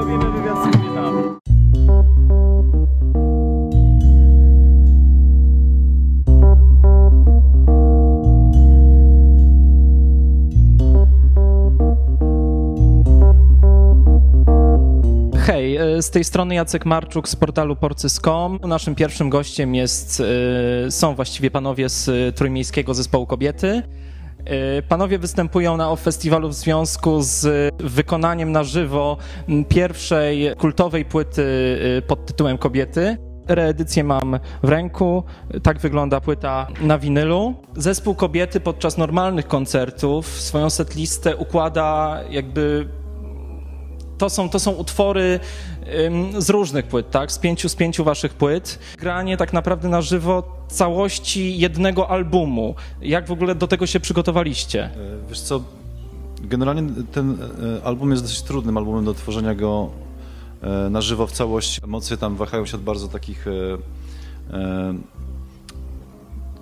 robimy wywiad z kobietami. Hej, e, z tej strony Jacek Marczuk z portalu porcys.com. Naszym pierwszym gościem jest, e, są właściwie panowie z e, Trójmiejskiego Zespołu Kobiety. E, Panowie występują na Festiwalu w związku z wykonaniem na żywo pierwszej kultowej płyty e, pod tytułem Kobiety. Reedycję mam w ręku. Tak wygląda płyta na winylu. Zespół Kobiety podczas normalnych koncertów swoją setlistę układa jakby to są, to są utwory ym, z różnych płyt, tak? Z pięciu, z pięciu waszych płyt. Granie tak naprawdę na żywo całości jednego albumu. Jak w ogóle do tego się przygotowaliście? E, Wiesz co, generalnie ten e, album jest dosyć trudnym albumem do tworzenia go e, na żywo w całości. Emocje tam wahają się od bardzo takich,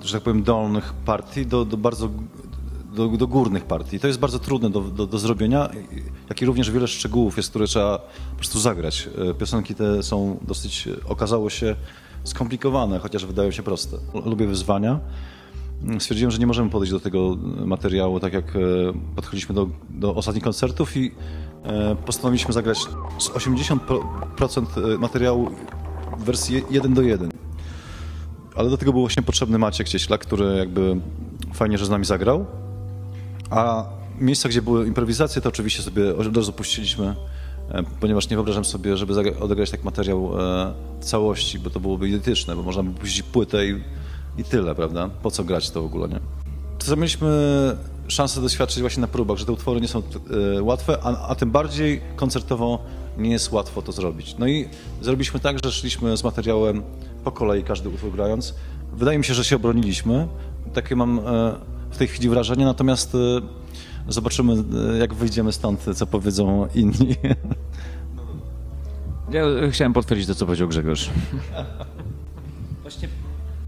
że tak powiem, dolnych partii do, do bardzo do, do górnych partii. To jest bardzo trudne do, do, do zrobienia, jak i również wiele szczegółów jest, które trzeba po prostu zagrać. E, Piosenki te są dosyć, okazało się, skomplikowane, chociaż wydają się proste. Lubię wyzwania. Stwierdziłem, że nie możemy podejść do tego materiału tak, jak e, podchodziliśmy do, do ostatnich koncertów i e, postanowiliśmy zagrać z 80% materiału w wersji 1 do 1. Ale do tego był właśnie potrzebny Maciek Cieślak, który jakby fajnie, że z nami zagrał. A miejsca, gdzie były improwizacje, to oczywiście sobie od razu puściliśmy, e, ponieważ nie wyobrażam sobie, żeby odegrać tak materiał e, całości, bo to byłoby identyczne, bo można by puścić płytę i, i tyle, prawda? Po co grać to w ogóle, nie? To mieliśmy szansę doświadczyć właśnie na próbach, że te utwory nie są e, łatwe, a, a tym bardziej koncertowo nie jest łatwo to zrobić. No i zrobiliśmy tak, że szliśmy z materiałem po kolei, każdy utwór grając. Wydaje mi się, że się obroniliśmy. Takie mam w tej chwili wrażenie, natomiast e, zobaczymy, e, jak wyjdziemy stąd, co powiedzą inni. Ja chciałem potwierdzić to, co powiedział Grzegorz. Właśnie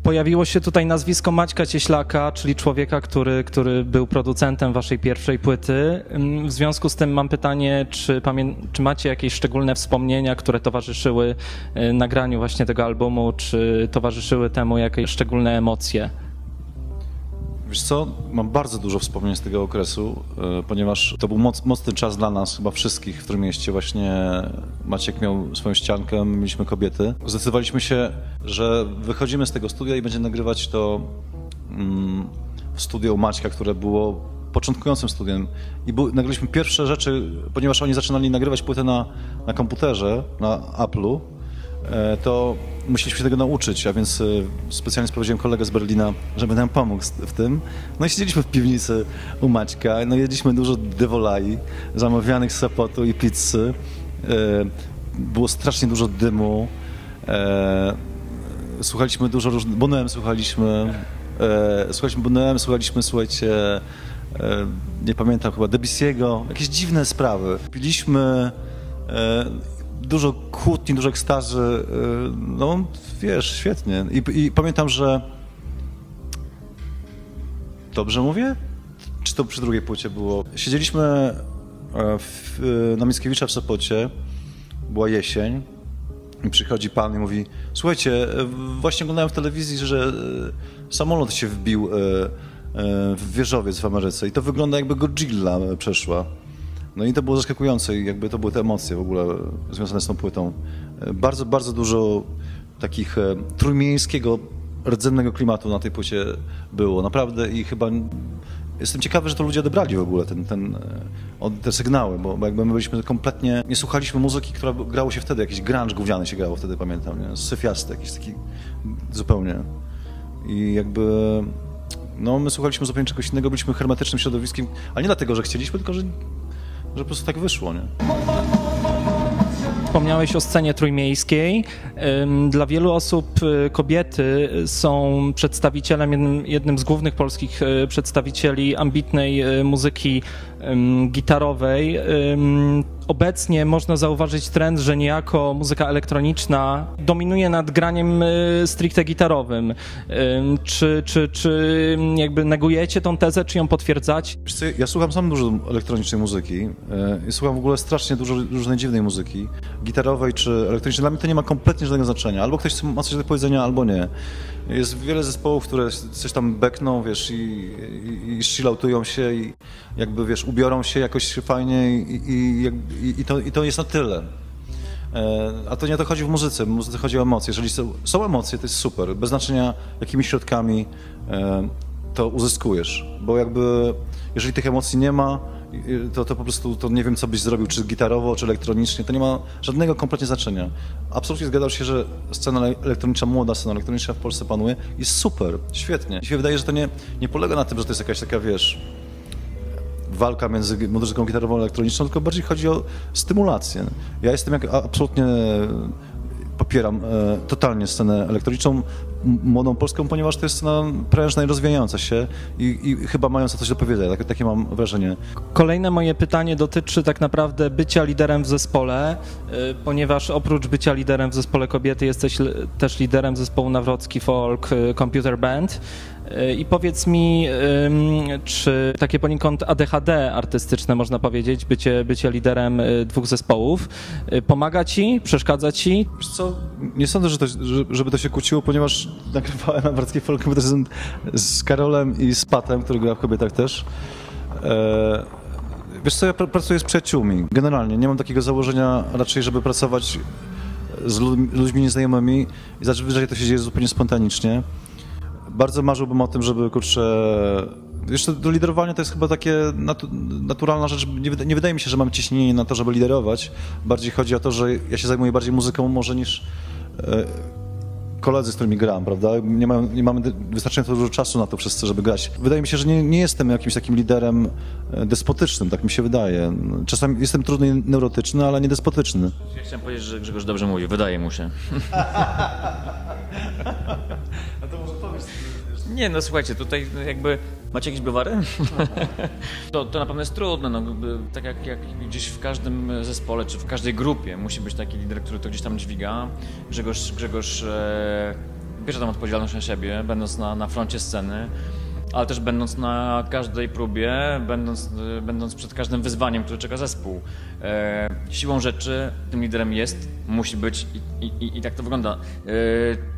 pojawiło się tutaj nazwisko Maćka Cieślaka, czyli człowieka, który, który był producentem waszej pierwszej płyty. Ym, W związku z tym mam pytanie, czy, czy macie jakieś szczególne wspomnienia, które towarzyszyły y, nagraniu właśnie tego albumu, czy towarzyszyły temu jakieś szczególne emocje? Wiesz co, mam bardzo dużo wspomnień z tego okresu, e, ponieważ to był moc, mocny czas dla nas, chyba wszystkich w którym mieście. Właśnie Maciek miał swoją ściankę, my mieliśmy kobiety. Zdecydowaliśmy się, że wychodzimy z tego studia i będziemy nagrywać to mm, w studio Maćka, które było początkującym studiem. I był, nagraliśmy pierwsze rzeczy, ponieważ oni zaczynali nagrywać płytę na, na komputerze, na Apple'u, to musieliśmy się tego nauczyć, a więc e, specjalnie sprowadziłem kolegę z Berlina, żeby nam pomógł w tym. No i siedzieliśmy w piwnicy u Maćka, no jedliśmy dużo devolai, zamawianych z Sopotu i pizzy. E, Było strasznie dużo dymu. E, Słuchaliśmy dużo różnych... Bonem słuchaliśmy. E, Słuchaliśmy Bonem, słuchaliśmy, słuchajcie, e, nie pamiętam chyba, Debussy'ego, jakieś dziwne sprawy. Piliśmy e, dużo kłótni, dużo ekstazy, e, no wiesz, świetnie. I, I pamiętam, że dobrze mówię? Czy to przy drugiej płycie było? Siedzieliśmy e, w, e, na Mickiewicza w Sopocie, była jesień i przychodzi pan i mówi słuchajcie, e, właśnie oglądałem w telewizji, że e, samolot się wbił w wieżowiec w Ameryce i to wygląda jakby Godzilla przeszła. No i to było zaskakujące i jakby to były te emocje w ogóle związane z tą płytą. E, Bardzo, bardzo dużo takich e, trójmiejskiego, rdzennego klimatu na tej płycie było, naprawdę i chyba jestem ciekawy, że to ludzie odebrali w ogóle ten, ten, e, te sygnały, bo, bo jakby my byliśmy kompletnie, nie słuchaliśmy muzyki, która grało się wtedy, jakiś grunge gówniany się grało wtedy, pamiętam, nie? syfiasty, jakiś taki zupełnie. I jakby, no my słuchaliśmy zupełnie czegoś innego, byliśmy hermetycznym środowiskiem, ale nie dlatego, że chcieliśmy, tylko że, że po prostu tak wyszło, nie? Wspomniałeś o scenie trójmiejskiej. Dla wielu osób y, kobiety są przedstawicielem, jednym, jednym z głównych polskich y, przedstawicieli ambitnej y, muzyki gitarowej. Obecnie można zauważyć trend, że niejako muzyka elektroniczna dominuje nad graniem stricte gitarowym. Czy, czy, czy jakby negujecie tą tezę, czy ją potwierdzacie? Ja słucham sam dużo elektronicznej muzyki i słucham w ogóle strasznie dużo różnej dziwnej muzyki, gitarowej czy elektronicznej. Dla mnie to nie ma kompletnie żadnego znaczenia. Albo ktoś ma coś do powiedzenia, albo nie. Jest wiele zespołów, które coś tam bekną, wiesz, i, i, i się i jakby, wiesz, ubiorą się jakoś fajnie i, i, i, to, i to jest na tyle. E, a to nie o to chodzi w muzyce. W muzyce chodzi o emocje. Jeżeli są, są emocje, to jest super. Bez znaczenia, jakimi środkami e, to uzyskujesz. Bo jakby, jeżeli tych emocji nie ma, to, to po prostu to nie wiem, co byś zrobił, czy gitarowo, czy elektronicznie, to nie ma żadnego kompletnie znaczenia. Absolutnie zgadzam się, że scena elektroniczna, młoda scena elektroniczna w Polsce panuje, jest super, świetnie. Mi się wydaje, że to nie, nie polega na tym, że to jest jakaś taka, wiesz, walka między muzyką gitarową a elektroniczną, tylko bardziej chodzi o stymulację. Ja jestem jak absolutnie popieram e, totalnie scenę elektroniczną, młodą polską, ponieważ to jest scena prężna i rozwijająca się i, i chyba mająca coś do powiedzenia, tak, takie mam wrażenie. Kolejne moje pytanie dotyczy tak naprawdę bycia liderem w zespole, e, ponieważ oprócz bycia liderem w zespole kobiety jesteś też liderem zespołu Nawrocki Folk e, Computer Band. I powiedz mi, czy takie poniekąd ADHD artystyczne, można powiedzieć, bycie, bycie liderem y, dwóch zespołów, y, pomaga ci, przeszkadza ci? Co, nie sądzę, że to, żeby to się kłóciło, ponieważ nagrywałem na Bartkiej Folku z Karolem i z Patem, który gra w kobietach też. E, wiesz co, ja pracuję z przyjaciółmi. Generalnie nie mam takiego założenia raczej, żeby pracować z ludźmi nieznajomymi i zazwyczaj to się dzieje zupełnie spontanicznie bardzo marzyłbym o tym, żeby, kurczę, jeszcze do liderowania to jest chyba takie natu naturalna rzecz. Nie, nie, wydaje mi się, że mam ciśnienie na to, żeby liderować. Bardziej chodzi o to, że ja się zajmuję bardziej muzyką może niż e, koledzy, z którymi gram, prawda? Nie, mają, nie mamy wystarczająco dużo czasu na to wszyscy, żeby grać. Wydaje mi się, że nie, nie jestem jakimś takim liderem e, despotycznym, tak mi się wydaje. Czasami jestem trudny i neurotyczny, ale nie despotyczny. Ja chciałem powiedzieć, że Grzegorz dobrze mówi, wydaje mu się. nie, no słuchajcie, tutaj jakby... Macie jakieś browary? to, to na pewno jest trudne, no, tak jak, jak gdzieś w każdym zespole, czy w każdej grupie musi być taki lider, który to gdzieś tam dźwiga. Grzegorz, Grzegorz e, bierze tam odpowiedzialność na siebie, będąc na, na froncie sceny ale też będąc na każdej próbie, będąc, będąc przed każdym wyzwaniem, które czeka zespół. E, siłą rzeczy tym liderem jest, musi być i, i, i tak to wygląda. E,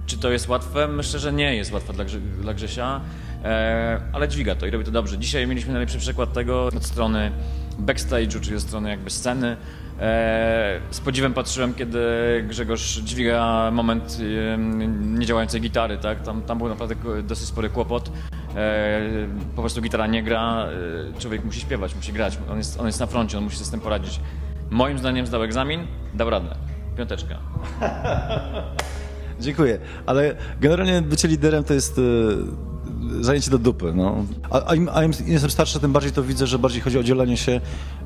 czy to jest łatwe? Myślę, że nie jest łatwe dla, dla Grzesia, e, ale dźwiga to i robi to dobrze. Dzisiaj mieliśmy najlepszy przykład tego od strony backstage'u, czyli od strony jakby sceny. E, z podziwem patrzyłem, kiedy Grzegorz dźwiga moment niedziałającej gitary, tak? Tam, tam był naprawdę dosyć spory kłopot. E, po prostu gitara nie gra, e, człowiek musi śpiewać, musi grać, on jest, on jest na froncie, on musi sobie z tym poradzić. Moim zdaniem zdał egzamin, dał radę. Piąteczka. Dziękuję, ale generalnie bycie liderem to jest e, zajęcie do dupy. No. A, im, a im jestem starszy, tym bardziej to widzę, że bardziej chodzi o dzielenie się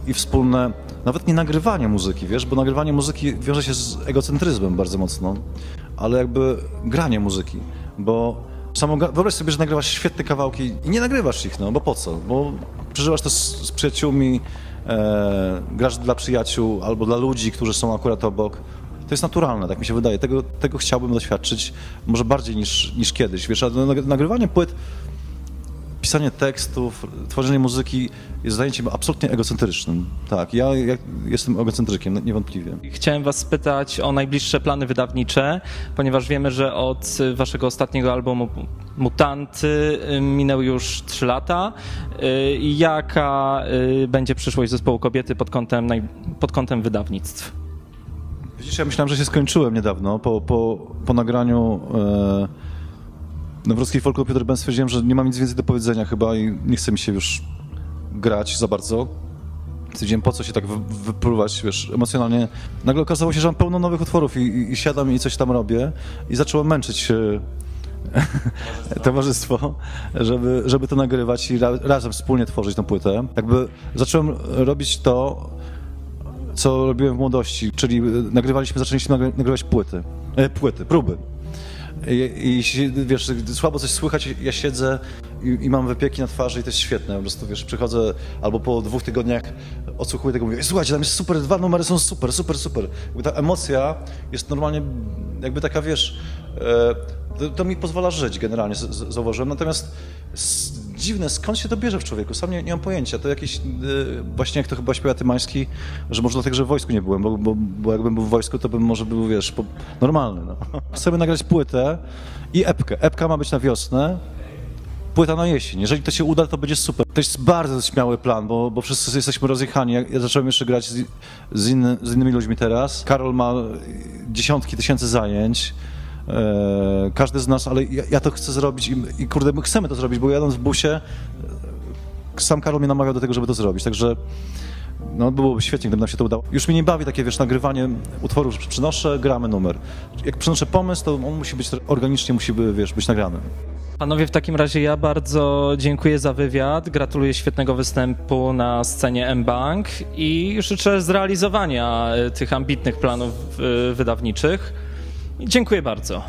i wspólne, nawet nie nagrywanie muzyki, wiesz, bo nagrywanie muzyki wiąże się z egocentryzmem bardzo mocno, ale jakby granie muzyki, bo Samo, wyobraź sobie, że nagrywasz świetne kawałki i nie nagrywasz ich, no bo po co? Bo przeżywasz to z, z przyjaciółmi, e, grasz dla przyjaciół albo dla ludzi, którzy są akurat obok. To jest naturalne, tak mi się wydaje. Tego, tego chciałbym doświadczyć może bardziej niż, niż kiedyś. Wiesz, nagrywanie płyt pisanie tekstów, tworzenie muzyki jest zajęciem absolutnie egocentrycznym. Tak, ja, ja jestem egocentrykiem, niewątpliwie. Chciałem was spytać o najbliższe plany wydawnicze, ponieważ wiemy, że od waszego ostatniego albumu Mutanty y, minęły już trzy lata. Y, jaka y, będzie przyszłość zespołu kobiety pod kątem, pod kątem wydawnictw? Widzisz, ja myślałem, że się skończyłem niedawno, po, po, po nagraniu... E Nawrocki Folk Peter Ben stwierdziłem, że nie mam nic więcej do powiedzenia chyba i nie chce mi się już grać za bardzo. Stwierdziłem, po co się tak wypływać, wiesz, emocjonalnie. Nagle okazało się, że mam pełno nowych utworów i, i, i siadam i coś tam robię i zacząłem męczyć towarzystwo, towarzystwo żeby, żeby to nagrywać i ra, razem wspólnie tworzyć tę płytę. Jakby zacząłem robić to, co robiłem w młodości, czyli nagrywaliśmy, zaczęliśmy nagrywać płyty, e, płyty, próby. I, I, wiesz, słabo coś słychać, ja siedzę i, i, mam wypieki na twarzy i to jest świetne. Po prostu, wiesz, przychodzę albo po dwóch tygodniach odsłuchuję tego mówię, słuchajcie, tam jest super, dwa numery są super, super, super. ta emocja jest normalnie jakby taka, wiesz, e, to, to, mi pozwala żyć generalnie, z, z, zauważyłem. Natomiast dziwne, skąd się to bierze w człowieku? Sam nie, nie mam pojęcia. To jakieś, yy, właśnie jak to chyba śpiewa Tymański, że może dlatego, że w wojsku nie byłem, bo, bo, bo jakbym był w wojsku, to bym może był, wiesz, po, normalny. No. Chcę nagrać płytę i epkę. Epka ma być na wiosnę, płyta na jesień. Jeżeli to się uda, to będzie super. To jest bardzo śmiały plan, bo, bo wszyscy jesteśmy rozjechani. Ja, zacząłem jeszcze grać z, z, inny, z innymi ludźmi teraz. Karol ma dziesiątki tysięcy zajęć. E, każdy z nas, ale ja, ja to chcę zrobić i, i, kurde, my chcemy to zrobić, bo jadąc w busie, e, sam Karol mnie namawiał do tego, żeby to zrobić, także no byłoby świetnie, gdyby nam się to udało. Już mnie nie bawi takie, wiesz, nagrywanie utworów, przynoszę, gramy numer. Jak przynoszę pomysł, to on musi być organicznie, musi, wiesz, być nagrany. Panowie, w takim razie ja bardzo dziękuję za wywiad, gratuluję świetnego występu na scenie M-Bank i życzę zrealizowania e, tych ambitnych planów wydawniczych. Dziękuję bardzo.